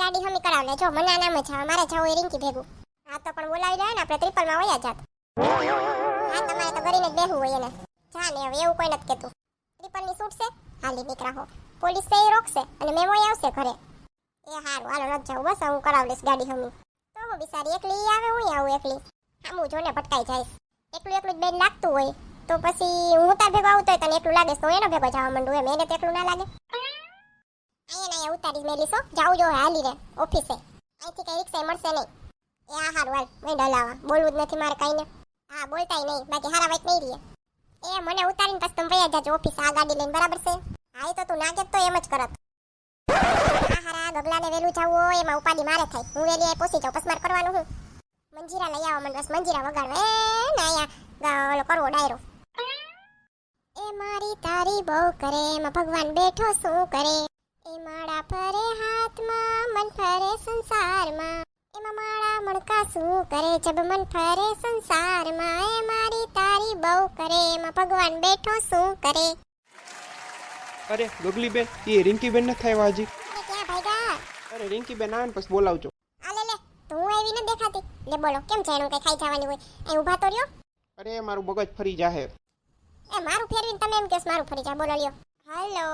ગાડી હમી કરાવને. જો, મને નામ મજા અમારે મારે જવું એ રિંકી ભેગું. હા, તો પણ બોલાવી જાય ને, આપણે ત્રિપલમાં વયા જાત. હા, તમારે તો કરીને જ હોય એને. જા ને હવે, એવું કોઈ નથી કહેતું. ત્રિપલની છૂટ છે? હાલી નીકળા હો. પોલીસ એ રોકશે, અને મેમો આવશે ઘરે. એ હારું, હાલો નથી જવું બસ, હું કરાવ લઈશ ગાડી હમી. તો હું બિચારી એકલી આવે, હું આવું એકલી. આમ જોને ભટકાઈ જઈશ એકલું એકલું જ બેન લાગતું હોય, તો પછી હું તાર ભેગો આવતો હોય તને એકલું લાગે તો એનો ભેગો જવા માંડું એમ. એને તો એકલું ના લાગે. અહીંયા અહીંયા ઉતારી મેલી છો જાવું જો હાલી રે ઓફિસે. અહીંથી કઈ રિક્ષા મળશે નહીં. એ આ હારું હાલ મેં ડલાવા. બોલવું જ નથી મારે કઈ ને હા, બોલતાય નહીં. બાકી હારા વાઈટ નહીં રહીએ એ મને ઉતારીને પછી તમે વયા જાજો ઓફિસ. આ ગાડી લઈને બરાબર છે? હા તો તું ના કેત તો એમ જ કરત આ હારા ગગલાને વેલું જવું હોય, એમાં ઉપાડી મારે થાય. હું વેલી અહીં પહોંચી જાઉં. પસમાર કરવાનું હું મંજીરા લઈ આવો મને. બસ મંજીરા વગાડવા એ ને અહીંયા ઓલો કરવો ડાયરો. એ મારી તારી બહુ કરે. એમાં ભગવાન બેઠો શું કરે? એ માળા ફરે હાથમાં મન ફરે સંસારમાં. એમાં માળા મણકા શું કરે જબ મન ફરે સંસારમાં? એ મારી તારી બહુ કરે એમાં ભગવાન બેઠો શું કરે? અરે ગગલીબેન એ રિંકીબેન નથી થયા હજી. એ ક્યાં ભાઈગા અરે રિંકીબેન આવે ને પછી બોલાવજો. આ લે લે તું આવી ન દેખાતી. લે બોલો કેમ જાણું કઈ ખાઈ જવાની હોય? એ ઊભા તો રહ્યો? અરે મારું મગજ ફરી જાહે. એ મારું ફેરવીને તમે એમ કેસ મારું ફરી જા બોલો લ્યો. હાલો.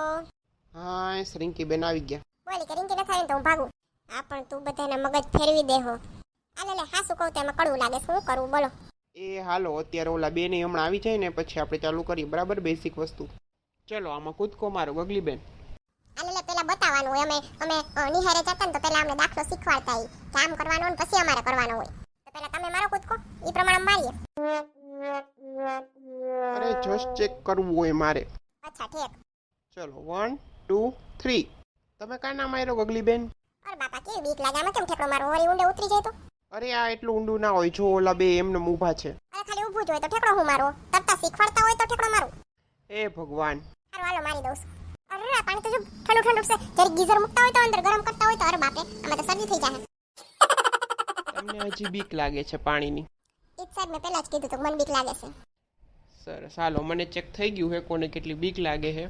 હા શ્રીંકી રિંકીબેન આવી ગયા. બોલી કે રિંકી ન થાય ને તો હું ભાગું. આ પણ તું બધાના મગજ ફેરવી દે હો. આ લે હાસુ કહું તેમાં કડવું લાગે શું કરવું બોલો. એ હાલો અત્યારે ઓલા બે ને હમણાં આવી જાય ને પછી આપણે ચાલુ કરીએ બરાબર? બેસિક વસ્તુ. ચલો આમાં કૂદકો મારો ગગલીબેન આ આલે લે પેલા બતાવવાનું હોય. અમે અમે નિહારે જતા ને તો પેલા અમને દાખલો શીખવાડતા હોય કે આમ કરવાનું ને પછી અમારે કરવાનો હોય. તો પેલા તમે મારો કૂદકો એ પ્રમાણે મારીએ. અરે જસ્ટ ચેક કરવું હોય મારે. અચ્છા ઠીક. ચલો વન ટુ થ્રી તમે કાં ના માર્યો ગગલીબેન? અરે બાપા કેવી બીક લાગે? આમાં કેમ ઠેકડો મારો વળી ઊંડે ઉતરી જાય તો? અરે આ એટલું ઊંડું ના હોય. જો ઓલા બે એમને ઊભા છે. અરે ખાલી ઊભું જ હોય તો ઠેકડો હું મારો તરતા શીખવાડતા હોય તો ઠેકડો મારું? એ ભગવાન. હારું હાલો મારી દઉં. અરે પાણી તો જો ઠંડુ ઠંડુ છે. જ્યારે ગીઝર મૂકતા હોય તો અંદર ગરમ કરતા હોય તો અરે બાપે આમાં તો શરદી થઈ જાય તમને હજી બીક લાગે છે પાણીની. એક સાઈડ મેં પહેલા જ કીધું તો મને બીક લાગે છે. સરસ. હાલો મને ચેક થઈ ગયું છે કોને કેટલી બીક લાગે છે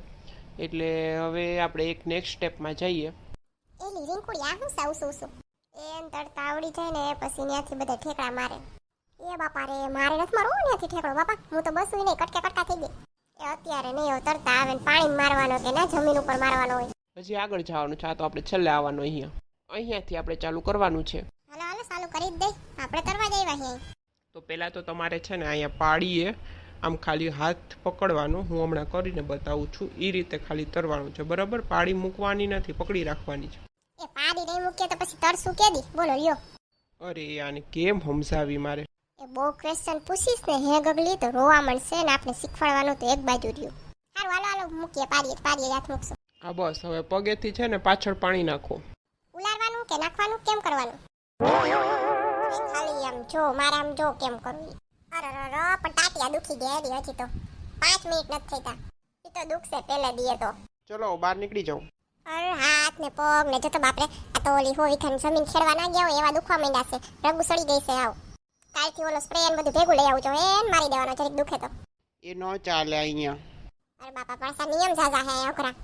એટલે હવે આપણે એક નેક્સ્ટ સ્ટેપમાં જઈએ. એલી રીંકુડી આ હું સાવ શું શું એમ તડતા આવડી જાય ને પછી ત્યાંથી બધા ઠેકડા મારે. એ બાપા રે મારે નથી મારવું ત્યાંથી ઠેકડો. બાપા હું તો બસું નહીં કટકે કટકા થઈ ગઈ. એ અત્યારે નહીં હવે તરતા આવે ને પાણી મારવાનો કે ના જમીન ઉપર મારવાનો હોય. પછી આગળ જવાનું છે આ તો આપણે છેલ્લે આવવાનું અહીંયા. અહીંયાથી આપણે ચાલુ કરવાનું છે. હાલો હાલો ચાલુ કરી જ દઈ આપણે તરવા જ આવ્યા તો પહેલાં તો તમારે છે ને અહીંયા પાડીએ. આમ ખાલી હાથ પકડવાનો હું હમણાં કરીને બતાવું છું. એ રીતે ખાલી તરવાનું છે. બરાબર? પાડી મૂકવાની નથી પકડી રાખવાની છે. એ પાડી નહીં મૂકે તો પછી તરશું કે દી? બોલો લ્યો. અરે આને કેમ સમજાવી મારે? એ બહુ ક્વેશ્ચન પૂછીશ ને હે ગગલી તો રોવા મળશે ને આપણે શીખવાડવાનું તો એક બાજુ રહ્યું. હારું હાલો હાલો મૂકીએ પાડીએ પાડીએ હાથ મૂકશું. આ બસ હવે પગેથી છે ને પાછળ પાણી નાખો. ઉલારવાનું કે નાખવાનું? કેમ કરવાનું? ખાલી આમ જો મારે આમ જો કેમ કરવું ઈ. અરે અરે અરે, પણ ટાટિયા દુખી ગયા હજી તો. પાંચ મિનિટ નથી થઈતા. એ તો દુખશે પહેલે દીએ તો. ચલો બહાર નીકળી જાઉં. અરે હાથ ને પગ ને બાપરે. આ તો ઓલી હોય ખાન જમીન ખેડવા ના ગયા હોય એવા દુખવા માંડ્યા છે. રગુ સડી ગઈ છે આવ. કાલથી ઓલો સ્પ્રે ને બધું ભેગું લઈ આવું છો એન મારી દેવાનો જરીક દુખે તો. એ ન ચાલે અહીંયા. અરે બાપા પાછા નિયમ ઝાઝા હે અઘરા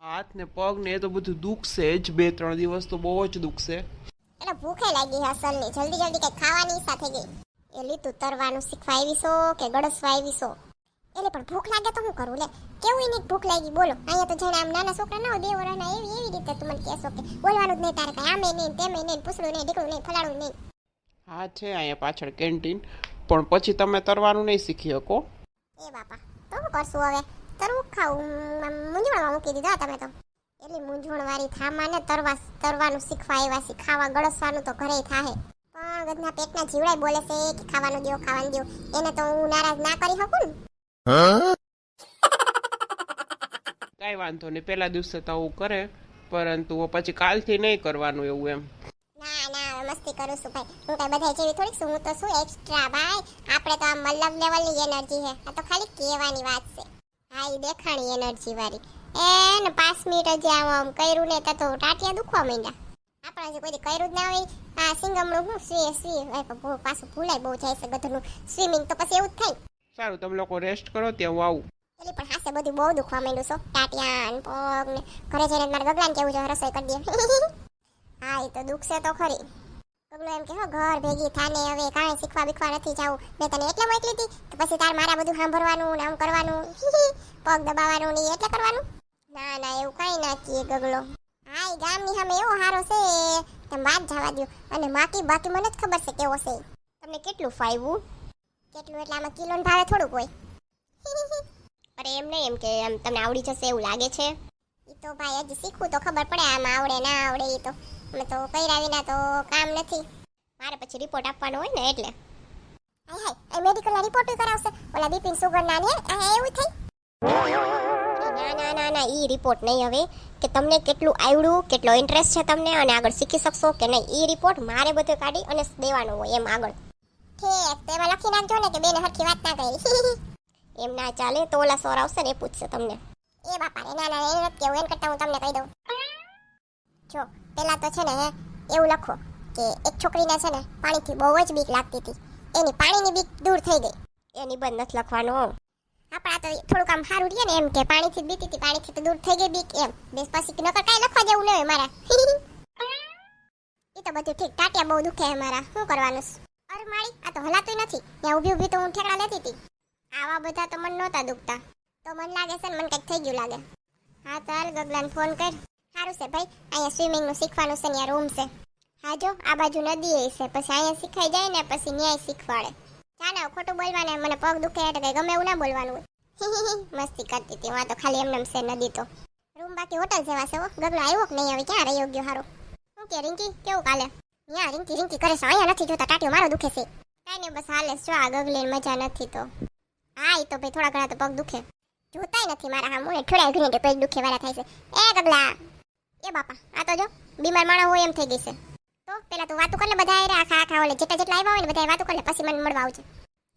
હાથ ને પગ ને એ તો બધું દુખશે જ. બે ત્રણ દિવસ તો બહુ જ દુખશે. એટલે ભૂખે લાગી હે અસલની જલ્દી જલ્દી કઈ ખાવાની સાથે ગઈ. એ લીધું તરવાનું શીખવા આવીશો કે ગળસવા આવીશો એટલે પણ ભૂખ લાગે તો હું કરું લે. કેવું એની ભૂખ લાગી બોલો. અહીંયા તો જાણે આમ નાના છોકરા ના બે વર્ષના એવી એવી રીતે તું મને કહેશો કે બોલવાનું જ નહીં તારે કાંઈ. આમે નહીં તેમે નહીં પૂછડું નહીં ઢીકડું નહીં ફલાણું નહીં. હા છે અહીંયા પાછળ કેન્ટીન. પણ પછી તમે તરવાનું નહીં શીખી શકો. એ બાપા તો હું કરશું હવે? તરવું ખાવું. મૂંઝવણમાં મૂકી દીધા તમે તો. એટલે મૂંઝવણ વાળી થામાને તરવા તરવાનું શીખવા આવ્યા શીખાવા ખાવા ગળસવાનું તો ઘરે થાહે. પણ ગધના પેટના જીવડાય બોલે છે કે ખાવાનું દો ખાવાનું દો. એને તો હું નારાજ ના કરી શકું ને. કાંઈ વાંધો નહીં પેલા દિવસે તો આવું કરે પરંતુ પછી કાલથી નહીં કરવાનું એવું એમ. ના ના મસ્તી કરું છું ભાઈ. હું કઈ બધા જેવી થોડીક છું હું તો શું એક્સ્ટ્રા ભાઈ? આપણે તો આમ મતલબ લેવલની એનર્જી છે. આ તો ખાલી કહેવાની વાત છે. હા એ દેખાણી એનર્જી વાળી. એ ને પાંચ મિનિટ જ આમ કર્યું ને તો ટાટિયા દુખવા માંડ્યા. આપણે હજી કોઈ કર્યું જ ના હોય આ સિંગમનું હું સ્વી સ્વી ભાઈ પણ બહુ પાછું ભૂલાય બહુ જાય છે ગધનું સ્વિમિંગ તો પછી એવું જ થાય. સારું તમે લોકો રેસ્ટ કરો ત્યાં હું આવું. પેલી પણ હાસે બધું બહુ દુખવા માંડ્યું છો ટાટિયા ને પગ ને ઘરે જઈને મારે ગગલાને કેવું છે રસોઈ કરી દે. હા એ તો દુખશે તો ખરી. પગલું એમ કે હો ઘર ભેગી થાને હવે કાંઈ શીખવા બીખવા નથી જાવું મેં તને એટલે મોકલી હતી પછી તાર મારા બધું સાંભળવાનું ને આમ કરવાનું. પગ દબાવવાનું ને એટલે કરવાનું? ના ના એવું કાંઈ ના કીએ ગગલો. હા એ ગામની સામે એવો હારો છે. તમે વાત જવા દો અને બાકી બાકી મને જ ખબર છે કેવો છે. તમને કેટલું ફાવ્યું કેટલું? એટલે આમાં કિલોન ભાવે થોડુંક હોય. અરે એમ નહીં એમ કે આમ તમને આવડી જશે એવું લાગે છે? એ તો ભાઈ હજી શીખવું તો ખબર પડે આમાં આવડે ના આવડે એ તો. અમે તો કર્યા વિના તો કામ નથી. મારે પછી રિપોર્ટ આપવાનો હોય ને એટલે. હાય હાય એ મેડિકલના રિપોર્ટ કરાવશે. ઓલા બિપિન સુગર ના ને એવું થઈ. ના ના ના ના ઈ રિપોર્ટ નહીં હવે કે તમને કેટલું આવડ્યું કેટલો ઇન્ટરેસ્ટ છે તમને અને આગળ શીખી શકશો કે નહીં. ઈ રિપોર્ટ મારે બધો કાઢી અને દેવાનો હોય એમ આગળ. ઠીક તેમાં લખી નાખજો ને કે બેને હરખી વાત ના કરી. એમ ના ચાલે તો ઓલા સોર આવશે ને એ પૂછશે તમને. એ બાપા રે ના ના એ નથી કેવું. એન કરતા હું તમને કહી દઉં. જો પેલા તો છે ને એવું લખો કે એક છોકરીને છે ને પાણીથી બહુ જ બીક લાગતી હતી. એની પાણીની બીક દૂર થઈ ગઈ. એ નિબંધ નથી લખવાનો. આપણા તો થોડુંક આમ સારું રહીએ ને એમ કે પાણીથી બીતી હતી પાણીથી તો દૂર થઈ ગઈ બીક એમ. બેસ પછી નકર કાંઈ લખવા જેવું ન હોય મારા. એ તો બધું ઠીક, ટાટિયા બહુ દુખે મારા. શું કરવાનું? અરે માળી આ તો હલાતું નથી. ત્યાં ઊભી ઊભી તો હું ઠેકડા લેતી હતી. આવા બધા તો મન નહોતા દુખતા. તો મન લાગે છે ને મને કંઈક થઈ ગયું લાગે. હા, ચાલ, ગગલાને ફોન કર. સારું છે ભાઈ, અહીંયા સ્વિમિંગનું શીખવાનું છે ને રૂમ છે. હા જો આ બાજુ નદી એ છે. પછી અહીંયા શીખાઈ જાય ને પછી ન્યાય શીખવાડે. ચાલો, ખોટું બોલવાને, મને પગ દુખે એટલે કઈ ગમે એવું ના બોલવાનું. હોય મસ્તી કરતી હતી તો ખાલી એમ છે, નદી તો. રૂમ બાકી હોટલ જેવા છે હો ગગલો આવ્યો કે નહીં હવે, ક્યાં રહ્યો ગયો હારો? શું કે, રિંકી, કેવું કાલે? ન્યા રિંકી રિંકી કરે છે, અહીંયા નથી જોતા, ટાટીઓ મારો દુખે છે. કાંઈ નહીં, બસ હાલે જો આ ગગલીને મજા નથી તો. હા એ તો ભાઈ થોડા ઘણા તો પગ દુખે. જોતાય નથી મારા હા મોને થોડા ઘણી પગ દુખે વાળા થાય છે. એ ગગલા એ બાપા, આ તો જો, બીમાર માણસ હોય એમ થઈ ગઈ છે. તો પેલા તું વાતું કર બધા હારે આખા આખા ઓલે જેટલા જેટલા આવ્યા હોય ને બધા વાતું કર પછી મને મળવા આવજે.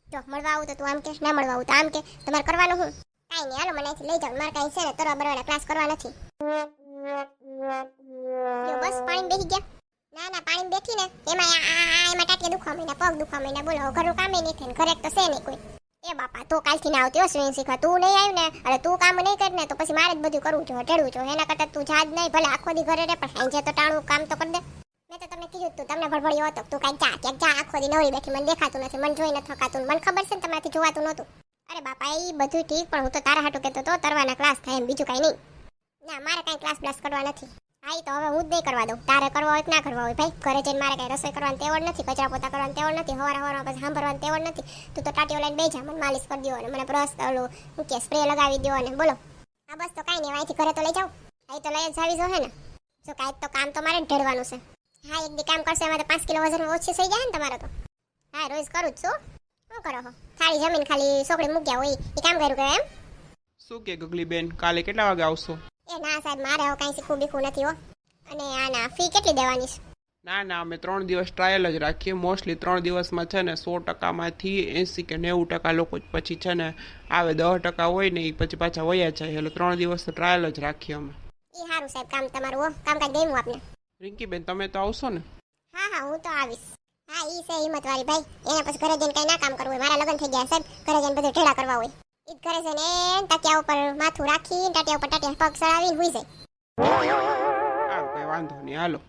જો, મળવા આવું તો તું આમ કે, ના મળવા આવું તો આમ કે. તમારે કરવાનું હું કાંઈ નહીં, હાલો, મને અહીંથી લઈ જાવ મારે કાંઈ છે ને, તરવા બરવાના ક્લાસ કરવા નથી. બસ, પાણી બેસી ગયા. ના ના, પાણી બેઠી ને, એમાં એમાં ટાટિયા દુખવા માંડ્યા, પગ દુખવા માંડ્યા. બોલો ઘરનું કામે નહીં થાય ઘરે તો છે નહીં કોઈ. એ બાપા, તો કાલથી ના આવતી હો સ્વિમિંગ શીખવા. તું નહીં આવ્યું ને, અરે તું કામ નહીં કર ને, તો પછી મારે જ બધું કરવું જોઈએ ટેડવું જોઈએ. એના કરતાં તું જા જ નહીં, ભલે આખો દી ઘરે રે પણ સાંજે તો ટાણું કામ તો કરી દે. મેં તો તમને કીધું તું, તમને ભડભડ્યો હતો તું કાંઈક જા, ક્યાંક જા, આખો દી નવરી બેઠી, મને દેખાતું નથી, મને જોઈ ન થકાતું મને ખબર છે ને તમારાથી જોવાતું નહોતું. અરે બાપા, એ બધું ઠીક, પણ હું તો તારા હાટું કહેતો તો તરવાના ક્લાસ થાય એમ, બીજું કાંઈ નહીં. ના, મારે કાંઈ ક્લાસ બ્લાસ કરવા નથી. હા તો હવે હું જ નહીં કરવા દઉં. તારે કરવા હોય કે ના કરવા હોય, ભાઈ? ઘરે જઈને મારે કાંઈ રસોઈ કરવાની તેવડ નથી, કચરા પોતા કરવાની તેવડ નથી, હવાર હવારમાં પછી સાંભળવાની તેવડ નથી. તું તો ટાટીઓ લઈને બેજા મને માલિશ કરી દો અને મને બ્રશ ઓલું, હું કે સ્પ્રે લગાવી દો અને બોલો. હા, બસ તો કાંઈ નહીં અહીંથી ઘરે તો લઈ જાઉં. અહીં તો લઈ જ જાવી જો હે ને. જો કાંઈ તો કામ તો મારે જ ઢેરવાનું છે. હા એક દી કામ કરશે એમાં તો પાંચ કિલો વજન ઓછી થઈ જાય ને તમારે તો. હા રોજ કરું જ છું. શું કરો હો? ખાલી જમીન ખાલી છોકરી મૂક્યા હોય એ કામ કર્યું કે એમ? શું કે ગગલી બેન કાલે કેટલા વાગે આવશો? એ ના સાહેબ મારે હવે કાંઈ શીખવું બીખવું નથી હો. અને આના ફી કેટલી દેવાની છે? ના ના અમે ત્રણ દિવસ ટ્રાયલ જ રાખીએ. મોસ્ટલી ત્રણ દિવસમાં છે ને સો ટકામાંથી એંસી કે નેવું ટકા લોકો પછી છે ને આવે દસ ટકા હોય ને એ પછી પાછા વયા જાય. એટલે ત્રણ દિવસ તો ટ્રાયલ જ રાખીએ અમે. એ સારું સાહેબ કામ તમારું કામ કામકાજ ગમ્યું આપને. રિંકીબેન તમે તો આવશો ને હા હા હું તો આવીશ. હા ઈ છે હિંમત વાળી ભાઈ. એને પછી ઘરે જઈને કઈ ના કામ કરવું હોય. મારા લગ્ન થઈ ગયા સાહેબ ઘરે જઈને બધું ઢેડા કરવા હોય. ઈ ઘરે છે ને ટાટિયા ઉપર માથું રાખી ટાટિયા ઉપર ટાટિયા પગ સળાવી હુઈ જાય. સારું કંઈ વાંધો નહીં હાલો.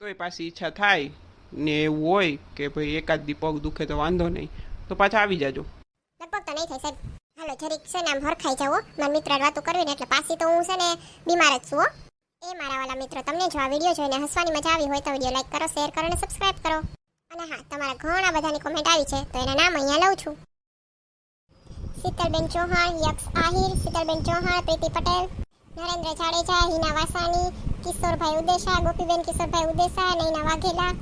તોય પાછી ઈચ્છા થાય ને એવું હોય કે ભાઈ એકાદ દી પગ દુખે તો વાંધો નહીં. તો પાછા આવી જાજો. લગભગ તો નહીં થાય સાહેબ. હાલો જરીક છે ને આમ હરખાઈ જાઓ હો. મારા મિત્ર વાતો કરવી ને એટલે પાછી તો હું છે ને બીમાર જ છું હો. એ મારા વાલા મિત્રો, તમને જો આ વીડિયો જોઈને હસવાની મજા આવી હોય તો વીડિયો લાઈક કરો શેર કરો અને સબસ્ક્રાઇબ કરો. અને હા, તમારા ઘણા બધાની કોમેન્ટ આવી છે, તો એના નામ અહીંયા લઉં છું. શીતલબેન ચૌહાણ, યક્ષ આહિર, શીતલબેન ચૌહાણ, પ્રીતિ પટેલ, નરેન્દ્ર જાડેજા, હિના વાસાણી, કિશોરભાઈ ઉદેશા, ગોપીબેન કિશોરભાઈ ઉદેશા, નૈના વાઘેલા,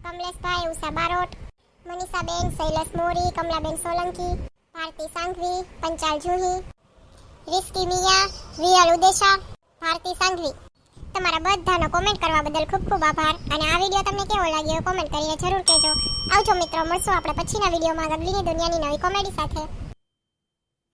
કમલેશભાઈ ઉષા બારોટ, મનીષાબેન, શૈલેષ મોરી, કમલાબેન સોલંકી, ભારતી સાંઘવી, પંચાલ જુહી, રિસ્કી મિયા, રિયલ ઉદેશા, ભારતી સાંઘવી. તમારા બધાનો કોમેન્ટ કરવા બદલ ખૂબ ખૂબ આભાર. અને આ વીડિયો તમને કેવો લાગ્યો કોમેન્ટ કરીને જરૂર કહેજો. આવજો મિત્રો, મળશું આપણે પછીના વિડીયોમાં ગગલીની દુનિયાની નવી કોમેડી સાથે.